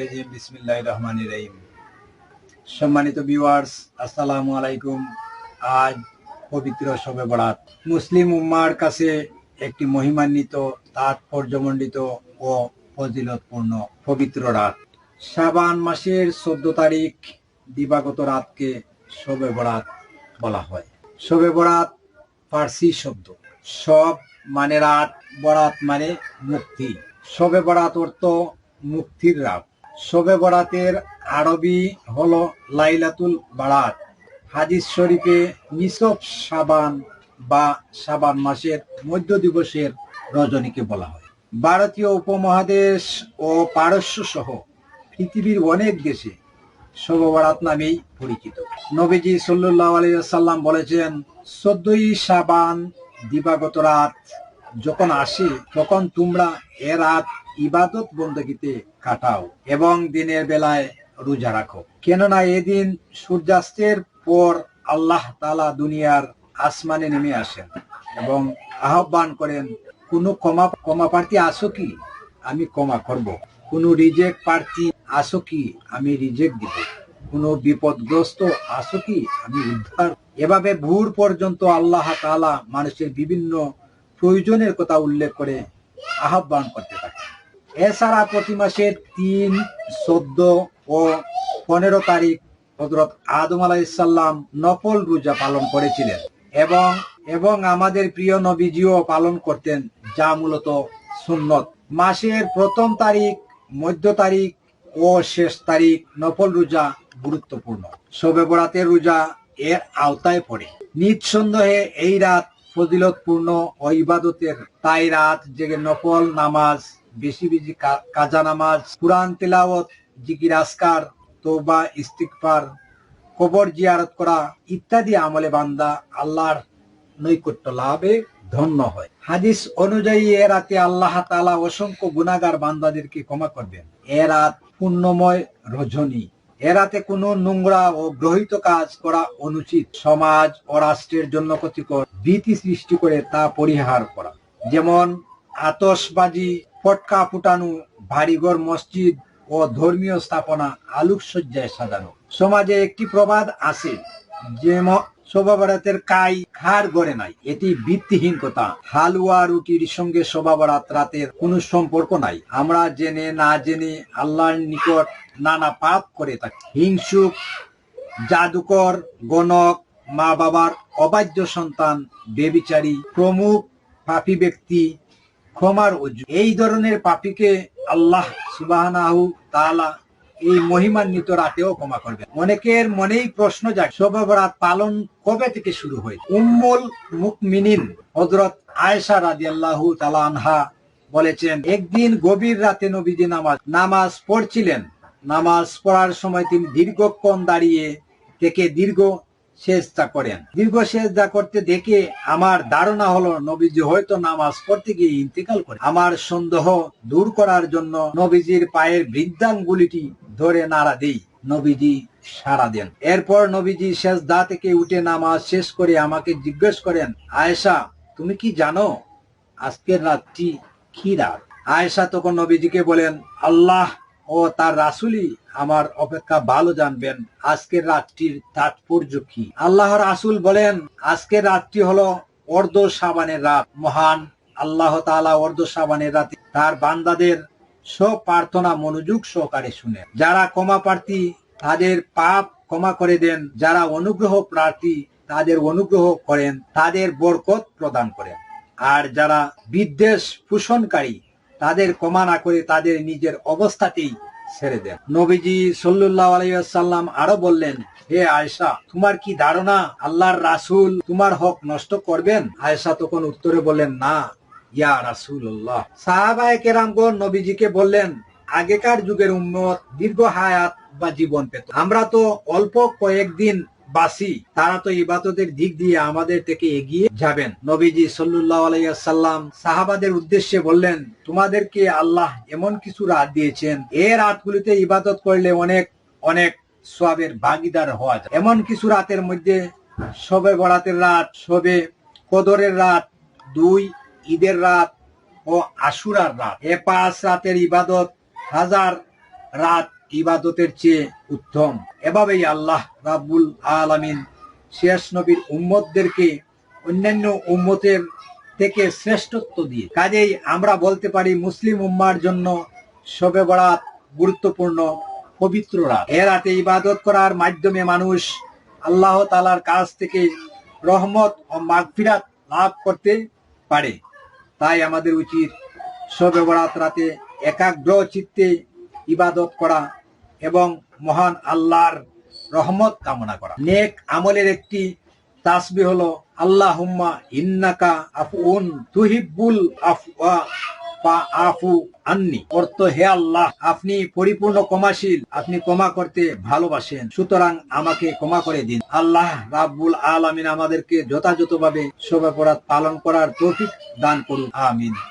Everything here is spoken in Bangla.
রাজিম, বিসমিল্লাহির রহমানির রহিম। সম্মানিত ভিউয়ার্স আসসালামু আলাইকুম। আজ পবিত্র শবে বরাত। মুসলিম উম্মার কাছে একটি মহিমান্বিত, তাৎপর্যমণ্ডিত ও ফজিলতপূর্ণ পবিত্র রাত। শাবান মাসের চোদ্দ তারিখ দিবাগত রাতকে শবে বরাত বলা হয়। শবে বরাত ফার্সি শব্দ। সব মানে রাত, বরাত মানে মুক্তি। শবে বরাত অর্থ মুক্তির রাত। শবে বরাতের আরবি হল লাইলাতুল বারাত। হাদিস শরীফে নিসব সাবান বা সাবান মাসের মধ্য দিবসের রজনীকে বলা হয়। ভারতীয় উপমহাদেশ ও পারস্য সহ পৃথিবীর অনেক দেশে শব বরাত নামেই পরিচিত। নবীজি সাল্লাহ আলাইসাল্লাম বলেছেন, চোদ্দই সাবান দিবাগত রাত যখন আসে, তখন তোমরা এ রাত ইবাদত বন্দগিতে কাটাও এবং দিনের বেলায় রোজা রাখো। কেননা এদিন সূর্যাস্তের পর আল্লাহ তালা দুনিয়ার আসমানে নেমে আসেন এবং আহ্বান করেন, কোনো কমা কমা প্রার্থী আসো কি? আমি কমা করব। কোনো রিজেক্ট প্রার্থী আসো কি? আমি রিজেক্ট দিব। কোনো বিপদগ্রস্ত আসো কি? আমি উদ্ধার। এভাবে ভোর পর্যন্ত আল্লাহ তালা মানুষের বিভিন্ন প্রয়োজনের কথা উল্লেখ করে আহ্বান করতে থাকে এছাড়া প্রতি মাসের তিন, চোদ্দ ও পনেরো তারিখ হজরত আদম আলাইসাল্লাম নফল রোজা পালন করেছিলেন এবং এবং আমাদের প্রিয় নবীজিও পালন করতেন, যা মূলত সুন্নত। মাসের প্রথম তারিখ, মধ্য তারিখ ও শেষ তারিখ নফল রোজা গুরুত্বপূর্ণ। শবে বরাতের রোজা এর আওতায় পড়ে। নিঃসন্দেহে এই রাত ফজিলতপূর্ণ ইবাদতের তাই রাত জেগে নকল নামাজ, বেশি বেশি কাজা নামাজ, কুরআন তেলাওয়াত, জিকির আসকার তোবা ইস্তিগফার, কবর জিয়ারত করা ইত্যাদি আমলে বান্দা আল্লাহর নৈকট্য লাভে ধন্য হয়। হাদিস অনুযায়ী এ রাতে আল্লাহ তাআলা অসংখ্য গুনাহগার বান্দাদেরকে ক্ষমা করবেন। এ রাত পুণ্যময় রজনী। এ রাতে কোনো নোংরা ও গ্রহিত কাজ করা অনুচিত। সমাজ ও রাষ্ট্রের জন্য ক্ষতিকর ভীতি সৃষ্টি করে তা পরিহার করা। যেমন আতসবাজি পটকা ফুটানো, বাড়িঘর, মসজিদ ও ধর্মীয় স্থাপনা আলোকসজ্জায় সাজানো। সমাজে একটি প্রবাদ আছে যেমন শোভাবরাতের কাই খার গড়ে নাই। এটি ভিত্তিহীন কথা। হালুয়া রুটির সঙ্গে শোভাবরাত রাতের কোনো সম্পর্ক নাই। আমরা জেনে না জেনে আল্লাহর নিকট নানা পাপ করে থাকি। হিংসুক, জাদুকর, গণক মা বাবার অবাধ্য সন্তান, বেবিচারী, প্রমুখ পাপী ব্যক্তি, ক্ষমার অজু। এই ধরনের পাপীকে আল্লাহ তাআলা এই মহিমান্বিত রাতেও ক্ষমা করবে। অনেকের মনেই প্রশ্ন যায় শোভাবরাত পালন কবে থেকে শুরু হয় উম্মুল মুকমিনিন হজরত আয়েশা রাদিয়াল্লাহু তাআলা আনহা বলেছেন, একদিন গভীর রাতে নবীজি নামাজ নামাজ পড়ছিলেন। নামাজ পড়ার সময় তিনি দীর্ঘক্ষণ দাঁড়িয়ে থেকে দীর্ঘ সেজদা করেন। দীর্ঘ সেজদা করতে দেখে আমার ধারণা হলো, নবীজি হয়তো নামাজ পড়তে গিয়ে ইন্তেকাল করে আমার সন্দেহ দূর করার জন্য নবীজির পায়ের বৃদ্ধাঙ্গুলিটি ধরে নাড়া দেই। নবীজি সাড়া দেন। এরপর নবীজি সেজদা থেকে উঠে নামাজ শেষ করে আমাকে জিজ্ঞেস করেন, আয়েশা, তুমি কি জানো আজকের রাতটি কি রাত? আয়েশা তখন নবীজিকে বলেন, আল্লাহ ও তার রাসুলই আমার অপেক্ষা ভালো জানবেন। আজকের রাতটির তাৎপর্য কি? আল্লাহর রাসুল বলেন, আজকের রাতটি হলো অর্ধ সাবানের রাত। মহান আল্লাহ তাআলা অর্ধ সাবানের রাতে তার বান্দাদের সব প্রার্থনা মনোযোগ সহকারে শুনে যারা ক্ষমা প্রার্থী, তাদের পাপ ক্ষমা করে দেন। যারা অনুগ্রহ প্রার্থী, তাদের অনুগ্রহ করেন, তাদের বরকত প্রদান করেন। আর যারা বিদ্বেষ পোষণকারী তাদের ক্ষমা না করে তাদের নিজের অবস্থাতেই ছেড়ে দেন। নবীজি সাল্লাহ আলাইসাল্লাম আরও বললেন, হে আয়সা তোমার কি ধারণা আল্লাহর রাসূল তোমার হক নষ্ট করবেন? আয়সা তখন উত্তরে বললেন, না, ইয়া রাসূলুল্লাহ। সাহাবায়ে কেরামগণ নবীজিকে বললেন, আগেকার যুগের উম্মত দীর্ঘ হায়াত বা জীবন পেত। আমরা তো অল্প কয়েকদিন বাসি, তারা তো ইবাদতের দিক দিয়ে আমাদের থেকে এগিয়ে যাবেন। নবীজি সাল্লাহ আলাইসাল্লাম সাহাবাদের উদ্দেশ্যে বললেন, তোমাদেরকে আল্লাহ এমন কিছু রাত দিয়েছেন, এ রাতগুলিতে ইবাদত করলে অনেক অনেক সবের ভাগিদার হওয়া যায়। এমন কিছু রাতের মধ্যে সবে বরাতের রাত সবে কদরের রাত, দুই ঈদের রাত ও আশুরার রাত। এ পাঁচ রাতের ইবাদত হাজার রাত ইবাদতের চেয়ে উত্তম। এভাবেই আল্লাহ রাব্বুল আলামিন শেষ নবীর উম্মতদেরকে অন্যান্য উম্মতের থেকে শ্রেষ্ঠত্ব দিয়ে। কাজেই আমরা বলতে পারি, মুসলিম উম্মার জন্য শবে বরাত গুরুত্বপূর্ণ, পবিত্র রাত। এ রাতে ইবাদত করার মাধ্যমে মানুষ আল্লাহ তালার কাছ থেকে রহমত ও মাগফিরাত লাভ করতে পারে। তাই আমাদের উচিত শবে বরাত রাতে একাগ্র চিত্তে ইবাদত করা এবং মহান আল্লাহর রহমত কামনা করা। নেক আমলের একটি তাসবি হলো, আল্লাহুম্মা ইন্নাকা আফুন তুহিব্বুল আফওয়া আফু আন্নি। অর্থ, হে আল্লাহ, আপনি পরিপূর্ণ ক্ষমাশীল, আপনি ক্ষমা করতে ভালোবাসেন। সুতরাং আমাকে ক্ষমা করে দিন। আল্লাহ রাব্বুল আলামিন আমাদেরকে যথাযথভাবে শোভাপরাধ পালন করার তৌফিক দান করুন। আমিন।